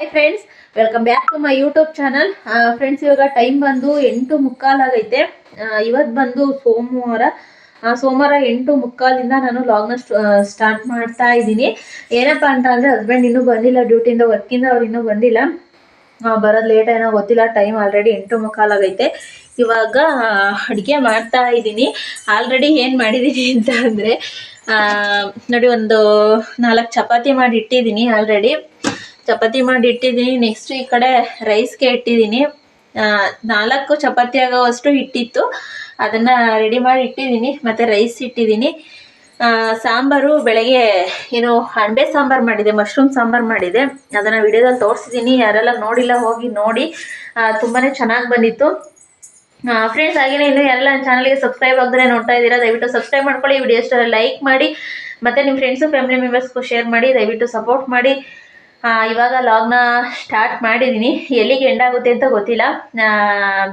Hi friends welcome back to my YouTube channel friends ಇವಾಗ time ಬಂದು ಎಂಟು ಮುಕ್ಕಾಲಾಗೈತೆ ಇವತ್ತು ಬಂದು ಸೋಮವಾರ. ಸೋಮವಾರ ಎಂಟು ಮುಕ್ಕಾಲಿಂದ ನಾನು ಲಾಗ್ನ ಸ್ಟಾರ್ಟ್ ಮಾಡ್ತಾ ಇದ್ದೀನಿ. ಏನಪ್ಪ ಅಂತ ಅಂದರೆ ಹಸ್ಬೆಂಡ್ ಇನ್ನೂ ಬಂದಿಲ್ಲ ಡ್ಯೂಟಿಯಿಂದ ವರ್ಕಿಂದ ಅವ್ರು ಇನ್ನೂ ಬಂದಿಲ್ಲ. ಬರೋದು ಲೇಟ್ ಏನೋ ಗೊತ್ತಿಲ್ಲ ಟೈಮ್ ಆಲ್ರೆಡಿ ಎಂಟು ಮುಕ್ಕಾಲಾಗೈತೆ ಇವಾಗ ಅಡುಗೆ ಮಾಡ್ತಾ ಇದ್ದೀನಿ. ಆಲ್ರೆಡಿ ಏನು ಮಾಡಿದ್ದೀನಿ ಅಂತ ಅಂದರೆ ನೋಡಿ ಒಂದು ನಾಲ್ಕು ಚಪಾತಿ ಮಾಡಿ ಇಟ್ಟಿದ್ದೀನಿ ಆಲ್ರೆಡಿ ಚಪಾತಿ ಮಾಡಿ ಇಟ್ಟಿದ್ದೀನಿ ನೆಕ್ಸ್ಟ್ ಈ ಕಡೆ ರೈಸ್ಗೆ ಇಟ್ಟಿದ್ದೀನಿ. ನಾಲ್ಕು ಚಪಾತಿ ಆಗೋವಷ್ಟು ಹಿಟ್ಟಿತ್ತು ಅದನ್ನು ರೆಡಿ ಮಾಡಿ ಇಟ್ಟಿದ್ದೀನಿ. ಮತ್ತು ರೈಸ್ ಇಟ್ಟಿದ್ದೀನಿ. ಸಾಂಬಾರು ಬೆಳಗ್ಗೆ ಏನು ಅಣಬೆ ಸಾಂಬಾರು ಮಾಡಿದೆ ಮಶ್ರೂಮ್ ಸಾಂಬಾರು ಮಾಡಿದೆ. ಅದನ್ನು ವಿಡಿಯೋದಲ್ಲಿ ತೋರಿಸಿದ್ದೀನಿ. ಯಾರೆಲ್ಲ ನೋಡಿಲ್ಲ ಹೋಗಿ ನೋಡಿ. ತುಂಬಾ ಚೆನ್ನಾಗಿ ಬಂದಿತ್ತು. ಫ್ರೆಂಡ್ಸ್ ಹಾಗೆಯೇ ಇನ್ನು ಎಲ್ಲ ನನ್ನ ಚಾನಲ್ಗೆ ಸಬ್ಸ್ಕ್ರೈಬ್ ಆಗದ್ರೆ ನೋಡ್ತಾ ಇದ್ದೀರಾ, ದಯವಿಟ್ಟು ಸಬ್ಸ್ಕ್ರೈಬ್ ಮಾಡ್ಕೊಳ್ಳಿ. ವಿಡಿಯೋ ಇಷ್ಟ ಲೈಕ್ ಮಾಡಿ, ಮತ್ತು ನಿಮ್ಮ ಫ್ರೆಂಡ್ಸು ಫ್ಯಾಮಿಲಿ ಮೆಂಬರ್ಸ್ಗೂ ಶೇರ್ ಮಾಡಿ, ದಯವಿಟ್ಟು ಸಪೋರ್ಟ್ ಮಾಡಿ. ಇವಾಗ ಲಾಗ್ನ ಸ್ಟಾರ್ಟ್ ಮಾಡಿದ್ದೀನಿ ಎಲ್ಲಿಗೆ ಎಂಡ್ ಆಗುತ್ತೆ ಅಂತ ಗೊತ್ತಿಲ್ಲ.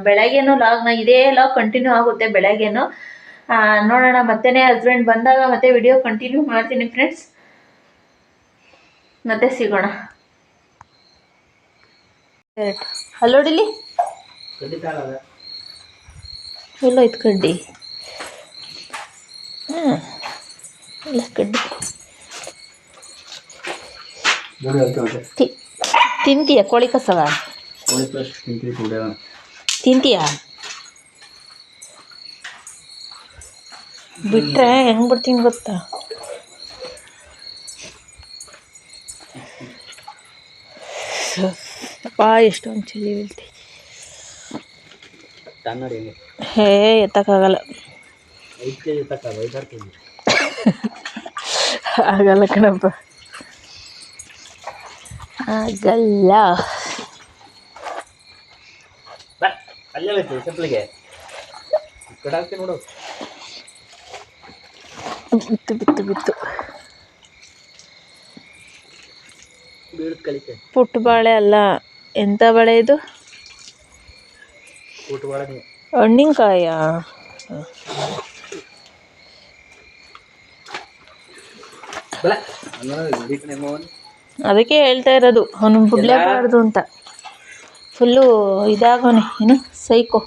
ಬೆಳಗ್ಗೆನೂ ಲಾಗ್ನ ಇದೇ ಲಾಗ್ ಕಂಟಿನ್ಯೂ ಆಗುತ್ತೆ ಬೆಳಗ್ಗೆನೂ. ನೋಡೋಣ ಮತ್ತೆ ಹಸ್ಬೆಂಡ್ ಬಂದಾಗ ಮತ್ತೆ ವಿಡಿಯೋ ಕಂಟಿನ್ಯೂ ಮಾಡ್ತೀನಿ ಫ್ರೆಂಡ್ಸ್ ಮತ್ತೆ ಸಿಗೋಣ. ಅಲ್ಲೋಡಿಲಿ ಇದು ಕಡ್ಡಿ? ಹ್ಞೂ ಇಲ್ಲ ಕಡ್ಡಿ. ತಿಂತೀಯ ಕೋಳಿ ಕಸವ? ತಿಂತೀಯ? ಬಿಟ್ರೆ ಹೆಂಗ್ ಬಿಡ್ತೀನಿ ಗೊತ್ತಾ? ಅಪ್ಪ ಎಷ್ಟೊಂದು ಚಳಿ ಬೀಳ್ತಿ ಹೇ ಎತ್ತಕ್ಕಾಗಲ್ಲ. ಆಗಲ್ಲ ಕಣಪ್ಪ. ಆಗಲ್ಲ. ಅಲ್ಲೇ ಹೋಯ್ತು ಚಪ್ಪಲಿಗೆ. ಕಡೆ ನೋಡು. ಬಿತ್ತು ಬಿತ್ತು ಬಿತ್ತು. ಬೀಳದ್ ಕಲಿತೆ. ಪುಟ್ಟ ಬಾಳೆ ಅಲ್ಲ ಎಂಥ ಬಾಳೆ ಇದು? ಊಟ ಬಾಳ ಹಣ್ಣಿನಕಾಯ? ಬಲ ಮೋಹನ್ ಅದಕ್ಕೆ ಹೇಳ್ತಾ ಇರೋದು, ಅವನು ಬಿಡ್ಲೇಬಾರ್ದು ಅಂತ. ಫುಲ್ಲು ಇದಾಗೋನೆ, ಏನು, ಸೈಕೋ.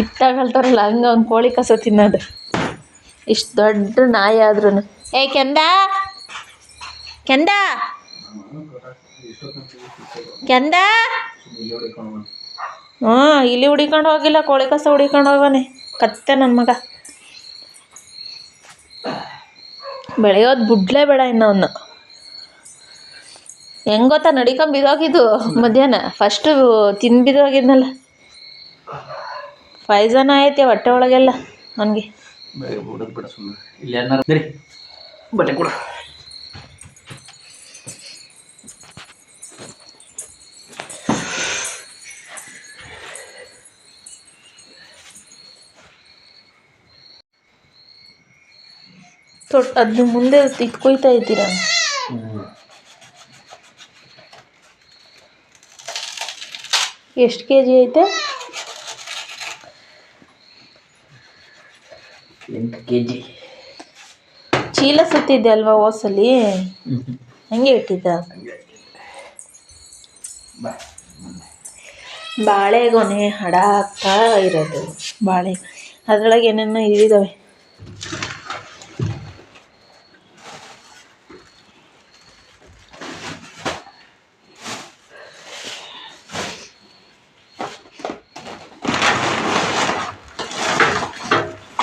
ಇತ್ತಾಗಲ್ತಾರಲ್ಲ ಹಂಗೆ ಅವ್ನು ಕೋಳಿ ಕಸ ತಿನ್ನೋದು. ಇಷ್ಟು ದೊಡ್ಡ ನಾಯಿ ಆದ್ರೂ ಏ, ಕೆಂದ? ಕೆಂದ? ಕೆಂದ? ಹ್ಞೂ ಇಲ್ಲಿ ಹುಡಿಕೊಂಡು ಹೋಗಿಲ್ಲ, ಕೋಳಿ ಕಸ ಹುಡಿಕೊಂಡು ಹೋಗೋನೆ ಕತ್ತೆ ನನ್ನ ಮಗ. ಬೆಳೆಯೋದು ಬಿಡ್ಲೇ ಬೇಡ ಇನ್ನ ಅವನ್ನ ಹೆಂಗ್ ಗೊತ್ತಾ ನಡಿಕೊಂಡ್ ಬಿದ್ದೋಗಿದ್ದು ಮಧ್ಯಾಹ್ನ? ಫಸ್ಟು ತಿಂದು ಬಿದ್ದೋಗಿದ್ನಲ್ಲ. ಪಾಯ್ಸನ್ ಐತೆ ಹೊಟ್ಟೆ ಒಳಗೆಲ್ಲ ಅವನಿಗೆ. ಬಟ್ಟೆ ಕೊಡು. ತೊಟ್ ಅದನ್ನ ಮುಂದೆ ಇಟ್ಕೊಯ್ತಾ ಇದ್ದೀರಾ? ಎಷ್ಟು ಕೆ ಜಿ ಐತೆ? ಎಂಟು ಕೆ ಜಿ ಚೀಲ ಸುತ್ತಿದ್ದೆ ಅಲ್ವಾ ಓಸಲಿ ಹಂಗೆ ಇಟ್ಟಿದ್ದ? ಬಾಳೆಗೊನೆ ಹಡ ಆಗ್ತಾ ಇರೋದು. ಬಾಳೆ. ಅದ್ರೊಳಗೆ ಏನೇನೋ ಇದಾವೆ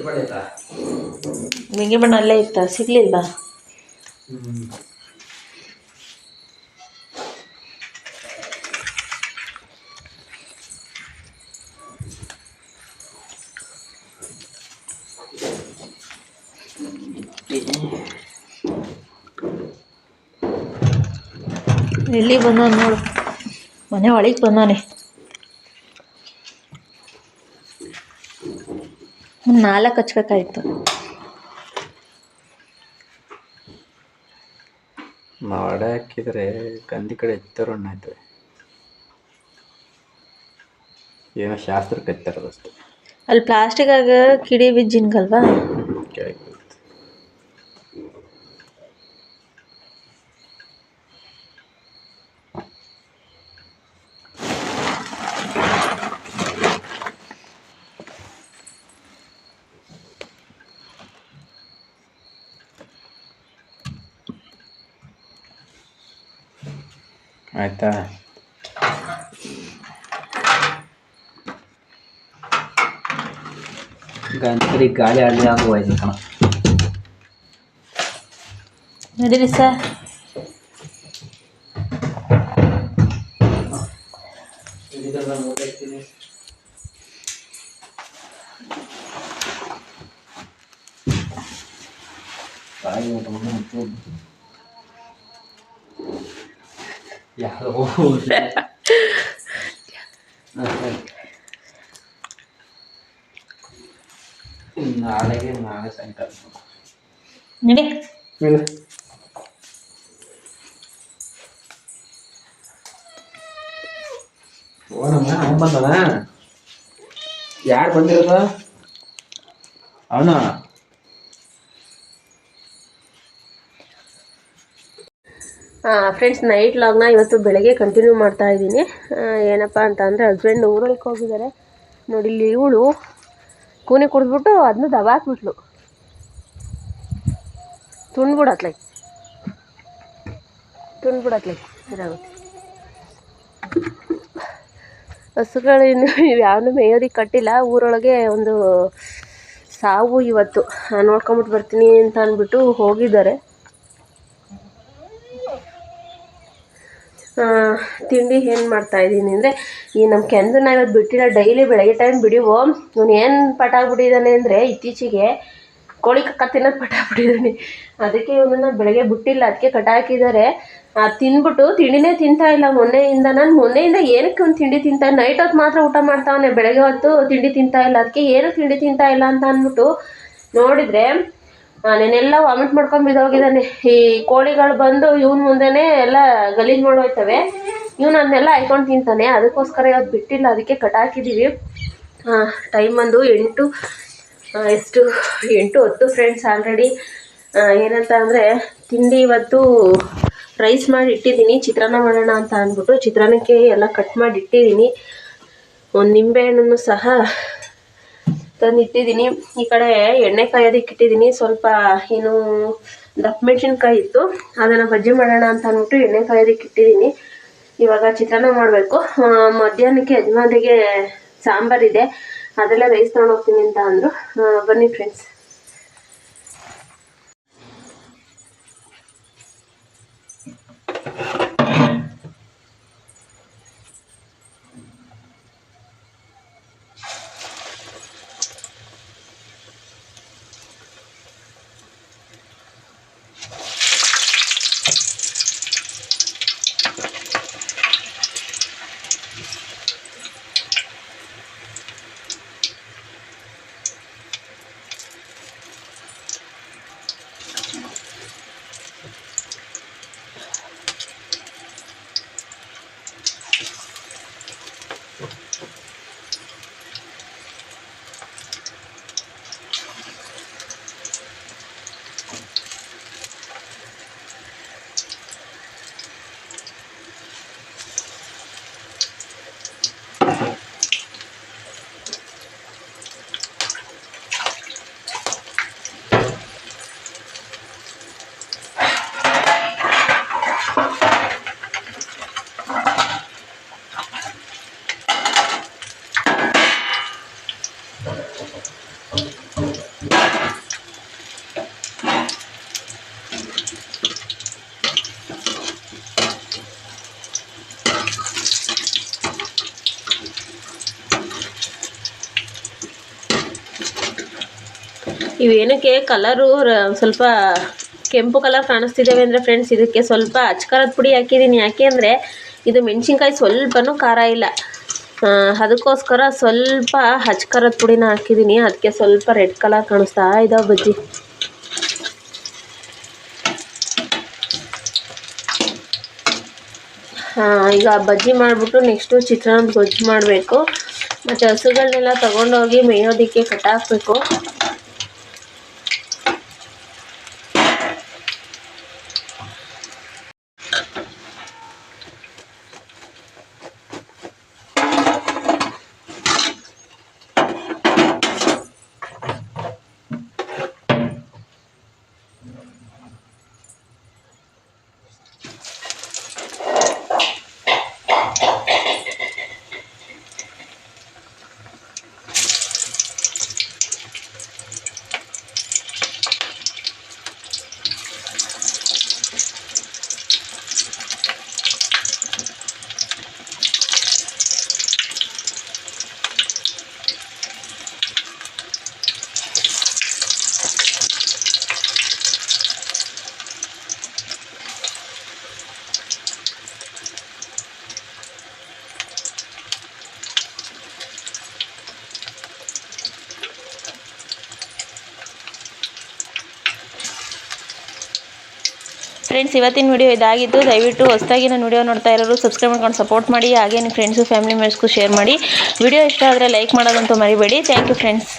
ನಿಲ್ತ. ಹ್ಞೂ ಎಕ್ಕೆ ಬಟ್ಟೆ ಆಯ್ತಾ? ಮಿಂಗಿ ಬಣ್ಣ ಅಲ್ಲೇ ಇತ್ತ ಸಿಗ್ಲಿಲ್ವಾ ಹ್ಮ್. ಎಲ್ಲಿ ಬಂದಾನ ನೋಡು ಮನೆ ಒಳಗೆ ಬಂದಾನೆ ಒಂದು ನಾಲ್ಕು ಹಚ್ಬೇಕಾಯ್ತು. ಮಾಡ ಹಾಕಿದ್ರೆ ಗಂಧಿ ಕಡೆ ಆಯ್ತದೆ. ಏನೋ ಶಾಸ್ತ್ರಕ್ಕೆ ಎತ್ತರೋದಷ್ಟೇ ಅಲ್ಲಿ ಪ್ಲಾಸ್ಟಿಕ್ ಆಗ ಕಿಡಿ ಬಿದ್ದಿನ್ಗಲ್ವಾ ಕೆಳಗೆ ಬೀಳುತ್ತೆ. ಆಯ್ತಾ ಗಂಟಲಿ ಗಾಳಿ ಆಡಲಿ ಆಗುವಾಯ್ತು ಕಣ ನಡೀರಿ ಸರ್ ಯಾರೋ யாரோ நாளைக்கு நானே சென்டர் போனோம்னா அவன் பண்ணவன் யார் பண்ணிருந்தா அவனா ಫ್ರೆಂಡ್ಸ್ ನೈಟ್ ಲಾಗ್ನ ಇವತ್ತು ಬೆಳಗ್ಗೆ ಕಂಟಿನ್ಯೂ ಮಾಡ್ತಾ ಇದ್ದೀನಿ. ಏನಪ್ಪ ಅಂತ ಅಂದರೆ ಹಸ್ಬೆಂಡ್ ಊರೊಳಗೆ ಹೋಗಿದ್ದಾರೆ ನೋಡಿ, ಇಲ್ಲಿ ಇವಳು ಕೂನಿ ಕುಡಿದ್ಬಿಟ್ಟು ಅದನ್ನ ದಬಾಕ್ಬಿಟ್ಲು. ತುಂಡ್ಬಿಡತ್ಲೈ ತುಂಡ್ಬಿಡತ್ಲೈ ಇದಾಗುತ್ತೆ. ಹಸುಗಳಿನ್ನು ಯಾವನ್ನೂ ಮೇಯೋದಕ್ಕೆ ಕಟ್ಟಿಲ್ಲ. ಊರೊಳಗೆ ಒಂದು ಸಾವು ಇವತ್ತು. ನೋಡ್ಕೊಂಬಿಟ್ಟು ಬರ್ತೀನಿ ಅಂತ ಅಂದ್ಬಿಟ್ಟು ಹೋಗಿದ್ದಾರೆ. ತಿಂಡಿ ಏನು ಮಾಡ್ತಾ ಇದ್ದೀನಿ ಅಂದರೆ, ಈ ನಮ್ಮ ಕೆಂದನ್ನ ಇವತ್ತು ಬಿಟ್ಟಿಲ್ಲ ಡೈಲಿ ಬೆಳಗ್ಗೆ ಟೈಮ್ ಬಿಡಿವು ಇವನು ಏನು ಪಟ ಆಗ್ಬಿಟ್ಟಿದ್ದಾನೆ ಅಂದರೆ, ಇತ್ತೀಚೆಗೆ ಕೋಳಿ ಕಕ್ಕ ತಿನ್ನೋದು ಪಟ ಆಗ್ಬಿಟ್ಟಿದ್ದಾನೆ ಅದಕ್ಕೆ ಇವನನ್ನ ಬೆಳಗ್ಗೆ ಬಿಟ್ಟಿಲ್ಲ ಅದಕ್ಕೆ ಕಟ ಹಾಕಿದ್ದಾರೆ ತಿಂದ್ಬಿಟ್ಟು ತಿಂಡಿನೇ ತಿಂತಾ ಇಲ್ಲ. ಮೊನ್ನೆಯಿಂದ ನಾನು ಮೊನ್ನೆಯಿಂದ ಏನಕ್ಕೆ ಒಂದು ತಿಂಡಿ ತಿಂತಾ ನೈಟ್ ಹೊತ್ತು ಮಾತ್ರ ಊಟ ಮಾಡ್ತಾವನೆ. ಬೆಳಗ್ಗೆ ಹೊತ್ತು ತಿಂಡಿ ತಿಂತಾ ಇಲ್ಲ. ಅದಕ್ಕೆ ಏನು ತಿಂಡಿ ತಿಂತಾ ಇಲ್ಲ ಅಂತ ಅಂದ್ಬಿಟ್ಟು ನೋಡಿದರೆ ನಾನೆಲ್ಲ ವಾಮಿಟ್ ಮಾಡ್ಕೊಂಡು ಬಿದ್ದೋಗಿದ್ದಾನೆ. ಈ ಕೋಳಿಗಳು ಬಂದು ಇವನ್ ಮುಂದೆನೇ ಎಲ್ಲ ಗಲೀಜು ಮಾಡೋಯ್ತವೆ ಇವನು ಅದನ್ನೆಲ್ಲ ಹಾಯ್ಕೊಂಡು ತಿಂತಾನೆ. ಅದಕ್ಕೋಸ್ಕರ ಇವತ್ತು ಬಿಟ್ಟಿಲ್ಲ. ಅದಕ್ಕೆ ಕಟ್ ಹಾಕಿದೀವಿ. ಟೈಮ್ ಬಂದು ಎಂಟು ಎಷ್ಟು, ಎಂಟು ಹತ್ತು ಫ್ರೆಂಡ್ಸ್ ಆಲ್ರೆಡಿ ಏನಂತ ಅಂದರೆ ತಿಂಡಿ ಇವತ್ತು ರೈಸ್ ಮಾಡಿ ಇಟ್ಟಿದ್ದೀನಿ. ಚಿತ್ರಾನ್ನ ಮಾಡೋಣ ಅಂತ ಅಂದ್ಬಿಟ್ಟು ಚಿತ್ರಾನ್ನಕ್ಕೆ ಎಲ್ಲ ಕಟ್ ಮಾಡಿ ಇಟ್ಟಿದ್ದೀನಿ. ಒಂದು ನಿಂಬೆಹಣ್ಣನ್ನು ಸಹ ತಂದು ಇಟ್ಟಿದ್ದೀನಿ ಈ ಕಡೆ ಎಣ್ಣೆ ಕಾಯೋದಕ್ಕೆ ಇಟ್ಟಿದ್ದೀನಿ ಸ್ವಲ್ಪ ಏನು ದಪ್ಪ ಮೆಣಸಿನ್ಕಾಯಿ ಇತ್ತು. ಅದನ್ನು ಬಜ್ಜಿ ಮಾಡೋಣ ಅಂತ ಅಂದ್ಬಿಟ್ಟು ಎಣ್ಣೆ ಕಾಯೋದಕ್ಕೆ ಇಟ್ಟಿದ್ದೀನಿ ಇವಾಗ ಚಿತ್ರಾನ್ನ ಮಾಡಬೇಕು. ಮಧ್ಯಾಹ್ನಕ್ಕೆ ಯಜಮಾನಿಗೆ ಸಾಂಬಾರಿದೆ ಅದೆಲ್ಲ ರೈಸ್ ತೊಗೊಂಡು ಹೋಗ್ತೀನಿ ಅಂತ ಅಂದರು. ಬನ್ನಿ ಫ್ರೆಂಡ್ಸ್ ಇವೇನಕ್ಕೆ ಕಲರು ಸ್ವಲ್ಪ ಕೆಂಪು ಕಲರ್ ಕಾಣಿಸ್ತಿದ್ದಾವೆ ಅಂದರೆ ಫ್ರೆಂಡ್ಸ್ ಇದಕ್ಕೆ ಸ್ವಲ್ಪ ಅಚ್ಕಾರದ ಪುಡಿ ಹಾಕಿದ್ದೀನಿ ಯಾಕೆ ಅಂದರೆ ಇದು ಮೆಣಸಿನ್ಕಾಯಿ ಸ್ವಲ್ಪನೂ ಖಾರ ಇಲ್ಲ. ಅದಕ್ಕೋಸ್ಕರ ಸ್ವಲ್ಪ ಹಚ್ಕರದ ಪುಡಿನ ಹಾಕಿದ್ದೀನಿ ಅದಕ್ಕೆ ಸ್ವಲ್ಪ ರೆಡ್ ಕಲರ್ ಕಾಣಿಸ್ತಾ ಇದಾವೆ ಬಜ್ಜಿ. ಹಾಂ ಈಗ ಬಜ್ಜಿ ಮಾಡಿಬಿಟ್ಟು ನೆಕ್ಸ್ಟು ಚಿತ್ರಾನ್ನ ಗೊಜ್ಜು ಮಾಡಬೇಕು. ಮತ್ತು ಹಸುಗಳನ್ನೆಲ್ಲ ತೊಗೊಂಡೋಗಿ ಮೇಯೋದಕ್ಕೆ ಕಟ್ಟಾಕಬೇಕು ಫ್ರೆಂಡ್ಸ್, ಇವತ್ತಿನ ವಿಡಿಯೋ ಇದಾಗಿತ್ತು ದಯವಿಟ್ಟು ಹೊಸದಾಗಿ ವಿಡಿಯೋ ನೋಡ್ತಾ ಇರೋರು ಸಬ್ಸ್ಕ್ರೈಬ್ ಮಾಡ್ಕೊಂಡು ಸಪೋರ್ಟ್ ಮಾಡಿ, ಹಾಗೆ ನಿಮ್ಮ ಫ್ರೆಂಡ್ಸು ಫ್ಯಾಮಿಲಿ ಮೆಂಬರ್ಸ್ಗೂ ಶೇರ್ ಮಾಡಿ. ವಿಡಿಯೋ ಇಷ್ಟ ಆದರೆ ಲೈಕ್ ಮಾಡೋದಂತೂ ಮರಿಬೇಡಿ. Thank you friends